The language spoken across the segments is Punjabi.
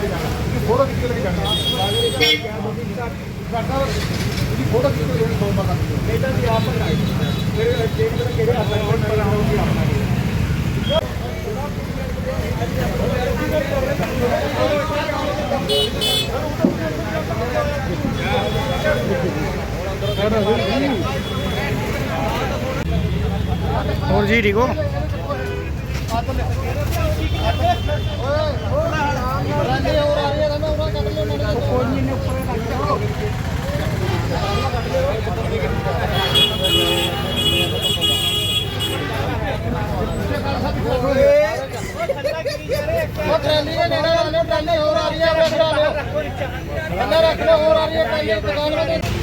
ਫੋਟੋ ਖਿੱਚ ਕੇ ਲੈ ਕੇ ਜਾਣੀ ਕਰਦਾ ਜੀ ਫੋਟੋ ਖਿੱਚ ਕੇ ਲੈ ਕੇ ਸੋਮਵਾਰ ਨਹੀਂ ਤਾਂ ਜੀ ਆਪ ਬਣਾਈ ਫਿਰ ਚੇਕ ਕਰਕੇ ਕਿਹੜੇ ਆਪਾਂ ਕੋਲ ਬਣਾਉਣਗੇ ਆਪਣਾ ਹੋਰ ਜੀ ਠੀਕ ਹੋ? ਟ੍ਰੈਲੀ ਦੇ ਨੇੜੇ ਆ ਲਓ ਟ੍ਰੈਲੀ ਹੋਰ ਆ ਰਹੀ ਹੈ ਅੰਦਰ ਆ ਲਓ ਅੰਦਰ ਰੱਖ ਲਓ ਹੋਰ ਆ ਰਹੀ ਹੈ ਟ੍ਰੈਲੀ ਦੁਕਾਨ ਵਾਲੇ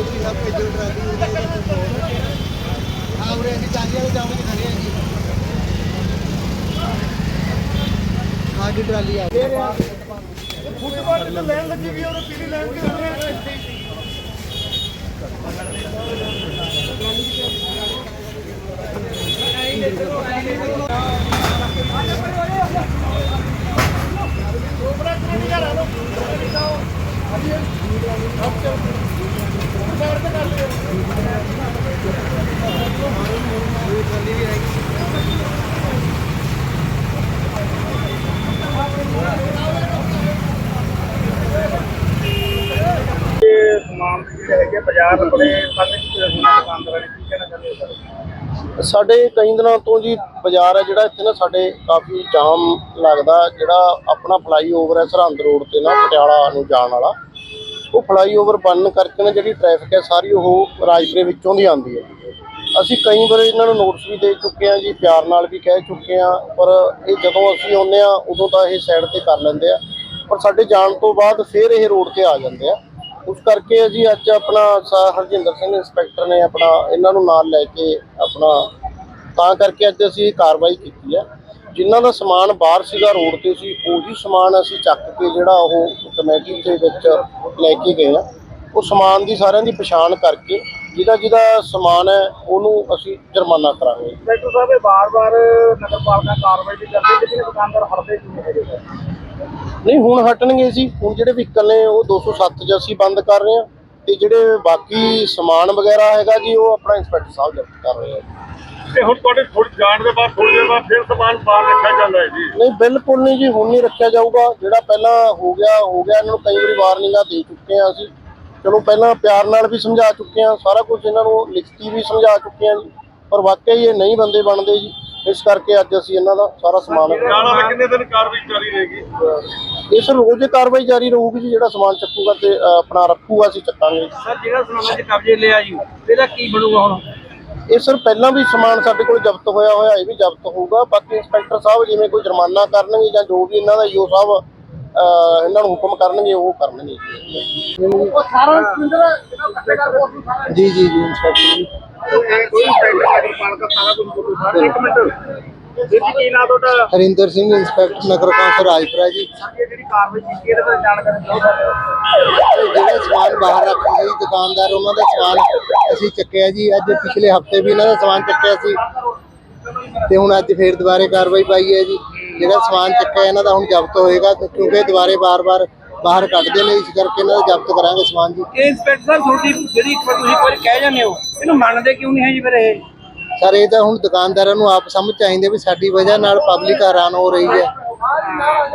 ਚੌਧਰੀ ਸਾਹਿਬ ਭੇਜੋ ਟ੍ਰੈਲੀ ਹਾਂ ਉਰੇ ਅਸੀਂ ਚਾਂਦੀ ਵਾਲੇ ਜਾਵਾਂਗੇ ਖੜੇ ਆ ਜੀ ਸਾਡੀ ਟਰਾਲੀ ਆ ਫੁੱਟਬਾਲ ਤੇ ਲੈਣ ਲੱਗੀ ਵੀ ਉਹ ਪੀਲੀ ਲੈਣ ਕੇ ਸਮਾਨ ਜਿਹੜੇ ਹੈਗੇ ਬਾਜ਼ਾਰ ਆਪਣੇ ਸਾਹਮਣੇ ਦੁਕਾਨਦਾਰਾਂ ਨੇ ਕੀ ਕਹਿਣਾ ਚਾਹੁੰਦੇ ਹੋ ਸਾਡੇ ਕਈ ਦਿਨਾਂ ਤੋਂ ਜੀ ਬਾਜ਼ਾਰ ਹੈ ਜਿਹੜਾ ਇੱਥੇ ਨਾ ਸਾਡੇ ਕਾਫੀ ਜਾਮ ਲੱਗਦਾ, ਜਿਹੜਾ ਆਪਣਾ ਫਲਾਈਓਵਰ ਹੈ ਸਰਹੰਦ ਰੋਡ ਤੇ ਨਾ, ਪਟਿਆਲਾ ਨੂੰ ਜਾਣ ਵਾਲਾ। ਉਹ ਫਲਾਈਓਵਰ ਬਣਨ ਕਰਕੇ ਨਾ ਜਿਹੜੀ ਟ੍ਰੈਫਿਕ ਹੈ ਸਾਰੀ ਉਹ ਰਾਜਪੁਰੇ ਵਿੱਚੋਂ ਦੀ ਆਉਂਦੀ ਹੈ। ਅਸੀਂ ਕਈ ਵਾਰ ਇਹਨਾਂ ਨੂੰ ਨੋਟਿਸ ਵੀ ਦੇ ਚੁੱਕੇ ਹਾਂ ਜੀ, ਪਿਆਰ ਨਾਲ ਵੀ ਕਹਿ ਚੁੱਕੇ ਹਾਂ, ਪਰ ਇਹ ਜਦੋਂ ਅਸੀਂ ਆਉਂਦੇ ਹਾਂ, ਉਦੋਂ ਤਾਂ ਇਹ ਸਾਈਡ ਤੇ ਕਰ ਲੈਂਦੇ ਆ। ਪਰ ਸਾਡੇ ਜਾਣ ਤੋਂ ਬਾਅਦ ਫਿਰ ਇਹ ਰੋਡ ਤੇ ਆ ਜਾਂਦੇ ਆ। ਉਸ ਕਰਕੇ ਜੀ ਅੱਜ ਆਪਣਾ ਸਾ- ਹਰਜਿੰਦਰ ਸਿੰਘ ਇੰਸਪੈਕਟਰ ਨੇ ਆਪਣਾ ਇਹਨਾਂ ਨੂੰ ਨਾਲ ਲੈ ਕੇ ਆਪਣਾ ਤਾਂ ਕਰਕੇ ਅੱਜ ਅਸੀਂ ਇਹ ਕਾਰਵਾਈ ਕੀਤੀ ਹੈ। ਜਿਨ੍ਹਾਂ ਦਾ ਸਮਾਨ ਬਾਹਰ ਸੀਗਾ ਰੋਡ ਤੇ ਸੀ, ਉਹੀ ਸਮਾਨ ਅਸੀਂ ਚੱਕ ਕੇ ਜਿਹੜਾ ਉਹ ਕਮੇਟੀ ਦੇ ਵਿੱਚ ਲੈ ਕੇ ਗਏ ਆ ਉਹ ਸਮਾਨ ਦੀ ਸਾਰਿਆਂ ਦੀ ਪਛਾਣ ਕਰਕੇ ਜਿਹਦਾ ਜਿਹਦਾ ਸਮਾਨ ਹੈ, ਉਹਨੂੰ ਅਸੀਂ ਜੁਰਮਾਨਾ ਕਰਾਂਗੇ। ਡਾਕਟਰ ਸਾਹਿਬ, ਇਹ ਵਾਰ-ਵਾਰ ਨਗਰਪਾਲਿਕਾ ਕਾਰਵਾਈ ਵੀ ਕਰਦੇ, ਲੇਕਿਨ ਦੁਕਾਨਦਾਰ ਹਟਦੇ ਕਿਉਂ ਨਹੀਂ ਹੈਗੇ। ਸਰ ਨਹੀਂ ਹੁਣ ਹਟਣਗੇ ਜੀ। ਹੁਣ ਜਿਹੜੇ ਵਹੀਕਲ ਨੇ ਉਹ 207 'ਚ ਅਸੀਂ ਬੰਦ ਕਰ ਰਹੇ ਹਾਂ। ਤੇ ਜਿਹੜੇ ਬਾਕੀ ਸਮਾਨ ਵਗੈਰਾ ਹੈਗਾ ਜੀ ਉਹ ਆਪਣਾ ਇੰਸਪੈਕਟਰ ਸਾਹਿਬ ਜ਼ਬਤ ਕਰ ਰਹੇ ਆ। ਤੇ ਹੁਣ ਤੁਹਾਡੇ ਥੋੜੀ ਜਾਣ ਦੇ ਬਾਅਦ ਥੋੜੀ ਦੇਰ ਬਾਅਦ ਫਿਰ ਸਮਾਨ ਬਾਹਰ ਰੱਖਿਆ ਜਾਂਦਾ ਹੈ ਜੀ। ਨਹੀਂ ਬਿਲਕੁਲ ਨਹੀਂ ਜੀ ਹੁਣ ਨਹੀਂ ਰੱਖਿਆ ਜਾਊਗਾ। ਜਿਹੜਾ ਪਹਿਲਾਂ ਹੋ ਗਿਆ ਹੋ ਗਿਆ। ਇਹਨਾਂ ਨੂੰ ਕਈ ਵਾਰੀ ਵਾਰਨਿੰਗਾਂ ਦੇ ਚੁੱਕੇ ਆ ਅਸੀਂ। ਚਲੋ ਪਹਿਲਾਂ ਪਿਆਰ ਨਾਲ ਵੀ ਸਮਝਾ ਚੁੱਕੇ ਆ ਸਾਰਾ ਕੁਝ ਇਹਨਾਂ ਨੂੰ ਲਿਖਤੀ ਵੀ ਸਮਝਾ ਚੁੱਕੇ ਆ ਜੀ। ਪਰ ਵਾਕਈ ਇਹ ਨਹੀਂ ਬੰਦੇ ਬਣਦੇ ਜੀ। ਇਸ ਕਰਕੇ ਅੱਜ ਅਸੀਂ ਇਹਨਾਂ ਦਾ ਸਾਰਾ ਸਮਾਨ ਵੀ ਕਿੰਨੇ ਦਿਨ ਕਾਰਵਾਈ ਜਾਰੀ ਰਹੇਗੀ? ਇਸ ਰੋਜ਼ ਇਹ ਕਾਰਵਾਈ ਜਾਰੀ ਰਹੂਗੀ ਜੀ ਜਿਹੜਾ ਸਮਾਨ ਚੱਕੂਗਾ ਤੇ ਆਪਣਾ ਰੱਖੂਗਾ ਅਸੀਂ ਚੱਕਾਂਗੇ। ਸਰ ਜਿਹੜਾ ਸਮਾਨ ਚ ਕਬਜ਼ੇ ਲਿਆ ਜੀ ਇਹਦਾ ਕੀ ਬਣੂਗਾ ਹੁਣ? ਇਹ ਸਰ ਪਹਿਲਾਂ ਵੀ ਸਮਾਨ ਸਾਡੇ ਕੋਲ ਜ਼ਬਤ ਹੋਇਆ ਹੋਇਆ ਇਹ ਵੀ ਜ਼ਬਤ ਹੋਊਗਾ। ਬਾਕੀ ਇੰਸਪੈਕਟਰ ਸਾਹਿਬ ਜਿਵੇਂ ਕੋਈ ਜੁਰਮਾਨਾ ਕਰਨਗੇ ਜਾਂ ਜੋ ਵੀ ਇਹਨਾਂ ਦਾ ਈਓ ਸਾਹਿਬ ਇਹਨਾਂ ਨੂੰ ਹੁਕਮ ਕਰਨਗੇ ਉਹ ਕਰਨਗੇ ਉਹ ਸਾਰਾ ਜੀ ਜੀ ਜੀ ਇੰਸਪੈਕਟਰ ਜੀ। ਹਰਿੰਦਰ ਸਿੰਘ, ਇੰਸਪੈਕਟਰ ਨਗਰ ਕੌਂਸਲ ਰਾਜਪੁਰਾ ਜੀ। ਜਿਹੜੀ ਕਾਰਵਾਈ ਕੀਤੀ ਇਹਦੇ ਬਾਰੇ ਜਾਣਕਾਰੀ ਦਿਓ ਜਿਹੜੇ ਸਮਾਨ ਬਾਹਰ ਰੱਖੇ ਸੀ ਦੁਕਾਨਦਾਰ, ਉਹਨਾਂ ਦਾ ਸਮਾਨ ਅਸੀਂ ਚੱਕਿਆ ਜੀ। ਅੱਜ ਪਿਛਲੇ ਹਫ਼ਤੇ ਵੀ ਇਹਨਾਂ ਦਾ ਸਮਾਨ ਚੱਕਿਆ ਸੀ। ਤੇ ਹੁਣ ਅੱਜ ਫੇਰ ਦੁਬਾਰੇ ਕਾਰਵਾਈ ਪਾਈ ਹੈ ਜੀ। ਜਿਹੜਾ ਸਮਾਨ ਚੱਕਿਆ, ਇਹਨਾਂ ਦਾ ਹੁਣ ਜ਼ਬਤ ਹੋਏਗਾ, ਕਿਉਂਕਿ ਦੁਬਾਰੇ ਬਾਰ-ਬਾਰ ਬਾਹਰ ਕੱਢਦੇ ਨੇ। ਇਸ ਕਰਕੇ ਇਹਨਾਂ ਦਾ ਜ਼ਬਤ ਕਰਾਂਗੇ ਸਮਾਨ ਜੀ। ਇਹ ਇੰਸਪੈਕਟਰ ਸਾਹਿਬ, ਤੁਹਾਡੀ ਜਿਹੜੀ ਤੁਸੀਂ ਕੋਈ ਕਹਿ ਜਾਂਦੇ ਹੋ ਇਹਨੂੰ ਮੰਨਦੇ ਕਿਉਂ ਨਹੀਂ ਹੈ ਜੀ ਫਿਰ ਇਹ? ਸਰ ਇਹ ਤਾਂ ਹੁਣ ਦੁਕਾਨਦਾਰਾਂ ਨੂੰ ਆਪ ਸਮਝ ਚਾਹੀਦੇ ਵੀ ਸਾਡੀ ਵਜ੍ਹਾ ਨਾਲ ਪਬਲਿਕ ਹੈਰਾਨ ਹੋ ਰਹੀ ਹੈ।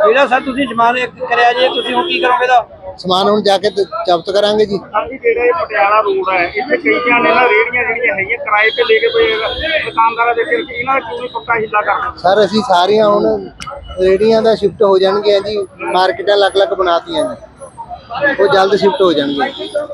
ਜਿਹੜਾ ਸਰ ਤੁਸੀਂ ਸਮਾਨ ਇੱਕ ਕਰਿਆ ਜੀ ਤੁਸੀਂ ਹੁਣ ਕੀ ਕਰੋਗੇ ਦਾ ਸਮਾਨ ਹੁਣ ਜਾ ਕੇ ਦ- ਜ਼ਬਤ ਕਰਾਂਗੇ ਜੀ। ਹਾਂਜੀ ਜਿਹੜਾ ਇਹ ਪਟਿਆਲਾ ਰੋਡ ਹੈ ਇੱਥੇ ਕਈਆਂ ਨੇ ਨਾ ਰੇੜੀਆਂ ਜਿਹੜੀਆਂ ਹੈਗੀਆਂ ਕਿਰਾਏ ਤੇ ਲੈ ਕੇ ਕੋਈ ਦੁਕਾਨਦਾਰਾਂ ਦੇ ਸਿਰ ਇਹਨਾਂ ਦਾ ਕਿਉਂ ਨਹੀਂ ਪੱਕਾ ਹਿੱਲਾ ਕਰਦੇ ਸਰ ਅਸੀਂ ਸਾਰੀਆਂ ਹੁਣ ਰੇੜੀਆਂ ਦਾ ਸ਼ਿਫਟ ਹੋ ਜਾਣਗੀਆਂ ਜੀ ਮਾਰਕੀਟਾਂ ਅਲੱਗ-ਅਲੱਗ ਬਣਾਤੀਆਂ ਜੀ ਉਹ ਜਲਦ ਸ਼ਿਫਟ ਹੋ ਜਾਣਗੀਆਂ।